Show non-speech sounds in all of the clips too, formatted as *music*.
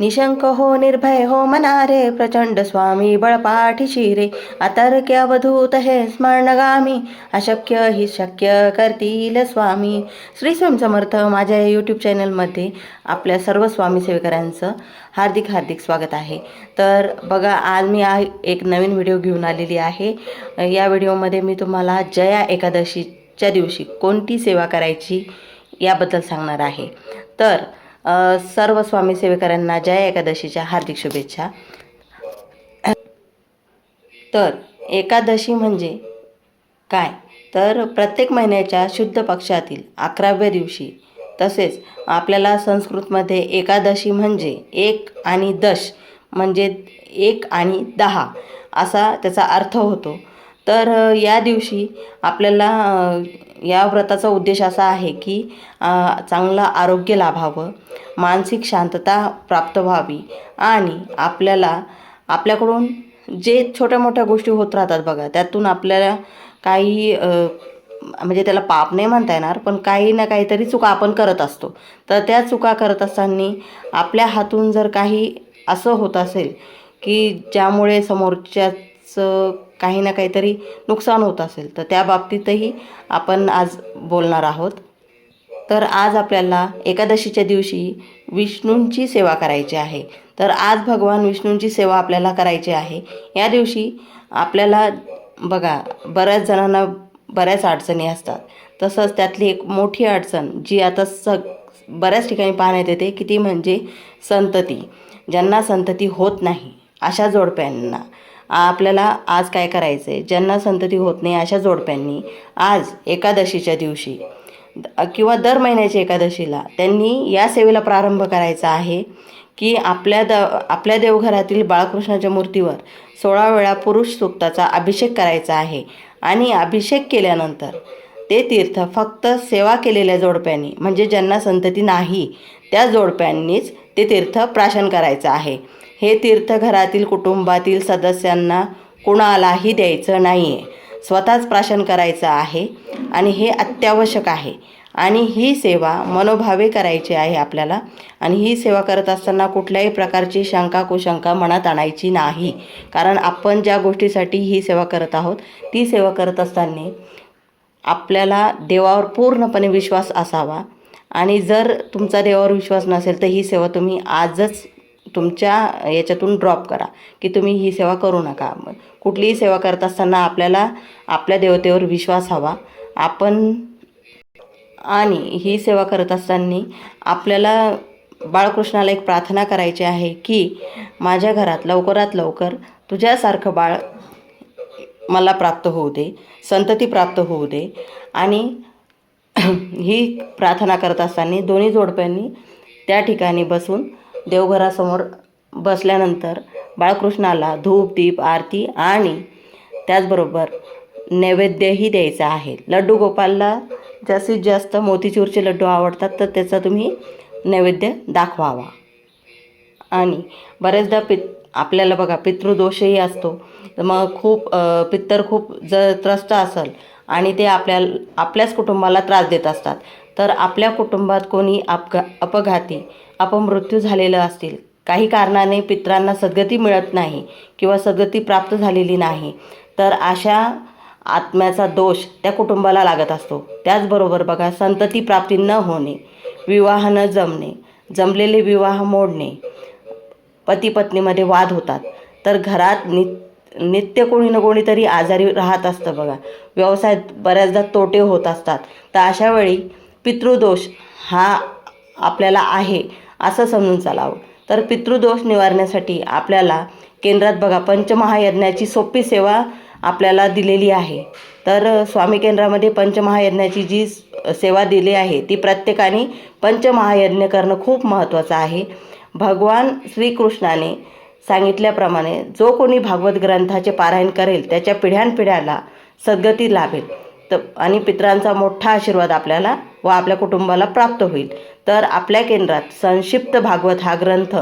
निशंक हो निर्भय हो मनारे प्रचंड स्वामी बळपाठीशी रे अतर्क्य अवधूत हे स्मरणगामी अशक्य ही शक्य करतील स्वामी. श्री स्वयं समर्थ माझ्या यूट्यूब चॅनलमध्ये आपल्या सर्व स्वामी सेवेकरांचं हार्दिक हार्दिक स्वागत आहे. तर बघा आज मी आ एक नवीन व्हिडिओ घेऊन आलेली आहे. या व्हिडिओमध्ये मी तुम्हाला जया एकादशीच्या दिवशी कोणती सेवा करायची याबद्दल सांगणार आहे. तर सर्व स्वामी सेवेकरांना जया एकादशीच्या हार्दिक शुभेच्छा. तर एकादशी म्हणजे काय? तर प्रत्येक महिन्याच्या शुद्ध पक्षातील अकराव्या दिवशी. तसेच आपल्याला संस्कृतमध्ये एकादशी म्हणजे एक आणि दश म्हणजे एक आणि दहा असा त्याचा अर्थ होतो. तर या दिवशी आपल्याला या व्रताचा उद्देश असा आहे की चांगलं आरोग्य लाभावं मानसिक शांतता प्राप्त व्हावी आणि आपल्याला आपल्याकडून जे छोट्या मोठ्या गोष्टी होत राहतात बघा त्यातून आपल्याला काही म्हणजे त्याला पाप नाही म्हणता येणार पण काही ना काहीतरी चुका आपण करत असतो. तर त्या चुका करत असताना आपल्या हातून जर काही असं होत असेल की ज्यामुळे समोरच्याचं काही ना काहीतरी नुकसान होत असेल तर त्या बाबतीतही आपण आज बोलणार आहोत. तर आज आपल्याला एकादशीच्या दिवशी विष्णूंची सेवा करायची आहे. तर आज भगवान विष्णूंची सेवा आपल्याला करायची आहे. या दिवशी आपल्याला बघा बऱ्याच जणांना बऱ्याच अडचणी असतात. तसंच त्यातली एक मोठी अडचण जी आता सग बऱ्याच ठिकाणी पाहण्यात येते की ती म्हणजे संतती. ज्यांना संतती होत नाही. अशा जोडप्यांना. आपल्याला आज काय करायचं आहे ज्यांना संतती होत नाही अशा जोडप्यांनी आज एकादशीच्या दिवशी द- किंवा दर महिन्याच्या एकादशीला त्यांनी या सेवेला प्रारंभ करायचा आहे की आपल्या द आपल्या देवघरातील बाळकृष्णाच्या मूर्तीवर सोळा वेळा पुरुष सूक्ताचा अभिषेक करायचा आहे. आणि अभिषेक केल्यानंतर ते तीर्थ फक्त सेवा केलेल्या जोडप्यांनी म्हणजे ज्यांना संतती नाही त्या जोडप्यांनीच ते तीर्थ प्राशन करायचं आहे. हे तीर्थ घरातील कुटुंबातील सदस्यांना कुणालाही द्यायचं नाही आहे स्वतःच प्राशन करायचं आहे आणि हे अत्यावश्यक आहे. आणि ही सेवा मनोभावे करायची आहे आपल्याला. आणि ही सेवा करत असताना कुठल्याही प्रकारची शंका कुशंका मनात आणायची नाही. कारण आपण ज्या गोष्टीसाठी ही सेवा करत आहोत ती सेवा करत असताना आपल्याला देवावर पूर्णपणे विश्वास असावा. आणि जर तुमचा देवावर विश्वास नसेल तर ही सेवा तुम्ही आजच तुमच्या याच्यातून ड्रॉप करा की तुम्ही ही सेवा करू नका. मग कुठलीही सेवा करत असताना आपल्याला आपल्या देवतेवर विश्वास हवा. आपण आणि ही सेवा करत असताना आपल्याला बाळकृष्णाला एक प्रार्थना करायची आहे की माझ्या घरात लवकरात लवकर तुझ्यासारखं बाळ मला प्राप्त होऊ दे संतती प्राप्त होऊ दे. आणि *clears throat* ही प्रार्थना करत असताना दोन्ही जोडप्यांनी त्या ठिकाणी बसून देवघरासमोर बसल्यानंतर बाळकृष्णाला धूप दीप आरती आणि त्याचबरोबर नैवेद्यही द्यायचा आहे. लड्डू गोपालला जास्तीत जास्त मोतीचूरचे लड्डू आवडतात तर त्याचा तुम्ही नैवेद्य दाखवावा. आणि बऱ्याचदा पित आपल्याला बघा पितृदोषही असतो. तर मग खूप पित्तर खूप जर त्रस्त असेल आणि ते आपल्या आपल्याच कुटुंबाला त्रास देत असतात. तर आपल्या कुटुंबात कोणी अपघा अपघाती अपमृत्यू झालेलं असतील. काही कारणाने पित्रांना सद्गती मिळत नाही किंवा सद्गती प्राप्त झालेली नाही. तर अशा आत्म्याचा दोष त्या कुटुंबाला लागत असतो. त्याचबरोबर बघा संतती प्राप्ती न होणे विवाह न जमणे जमलेले विवाह मोडणे पती पत्नीमध्ये वाद होतात. तर घरात नि नित्य कोणी ना कोणीतरी आजारी राहत असतं बघा. व्यवसायात बऱ्याचदा तोटे होत असतात. तर अशावेळी पितृदोष हा आपल्याला आहे असं समजून चालावं. तर पितृदोष निवारण्यासाठी आपल्याला केंद्रात बघा पंचमहायज्ञाची सोपी सेवा आपल्याला दिलेली आहे. तर स्वामी केंद्रामध्ये पंचमहायज्ञाची जी सेवा दिली आहे ती प्रत्येकाने पंचमहायज्ञ करणं खूप महत्त्वाचं आहे. भगवान श्रीकृष्णाने सांगितल्याप्रमाणे जो कोणी भागवत ग्रंथाचे पारायण करेल त्याच्या पिढ्यानपिढ्याला सद्गती लाभेल. तर आणि पित्रांचा मोठा आशीर्वाद आपल्याला व आपल्या कुटुंबाला प्राप्त होईल. तर आपल्या केंद्रात संक्षिप्त भागवत हा ग्रंथ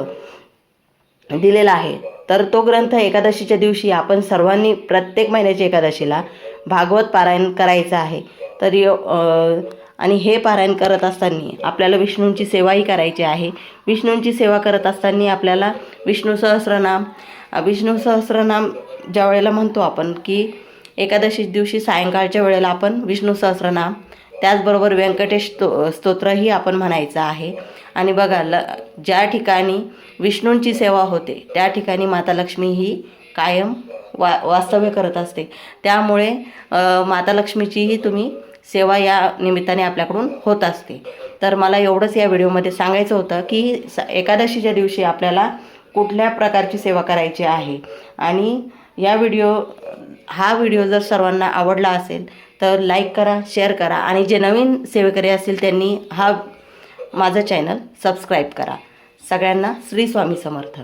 दिलेला आहे. तर तो ग्रंथ एकादशीच्या दिवशी आपण सर्वांनी प्रत्येक महिन्याच्या एकादशीला भागवत पारायण करायचं आहे. तर यो- आणि हे पारायण करत असताना आपल्याला विष्णूंची सेवाही करायची आहे. विष्णूंची सेवा करत असताना आपल्याला विष्णू सहस्रनाम विष्णू सहस्रनाम ज्या वेळेला म्हणतो आपण की एकादशी दिवशी सायंकाळच्या वेळेला आपण विष्णू सहस्रनाम त्याचबरोबर व्यंकटेश स्तो स्तोत्रही आपण म्हणायचं आहे. आणि बघा ल ज्या ठिकाणी विष्णूंची सेवा होते त्या ठिकाणी माता लक्ष्मी ही कायम वा वास्तव्य करत असते. त्यामुळे माता लक्ष्मीचीही तुम्ही सेवा या निमित्ताने आपल्याकडून होत असते. तर मला एवढंच या व्हिडिओमध्ये सांगायचं होतं की स एकादशीच्या दिवशी आपल्याला कुठल्या प्रकारची सेवा करायची आहे? आणि या व्हिडिओ हा व्हिडिओ जर सर्वांना आवडला असेल तर लाईक करा शेअर करा आणि जे नवीन सेवेकरी असतील त्यांनी हा माझं चॅनल सबस्क्राईब करा. सगळ्यांना श्री स्वामी समर्थ.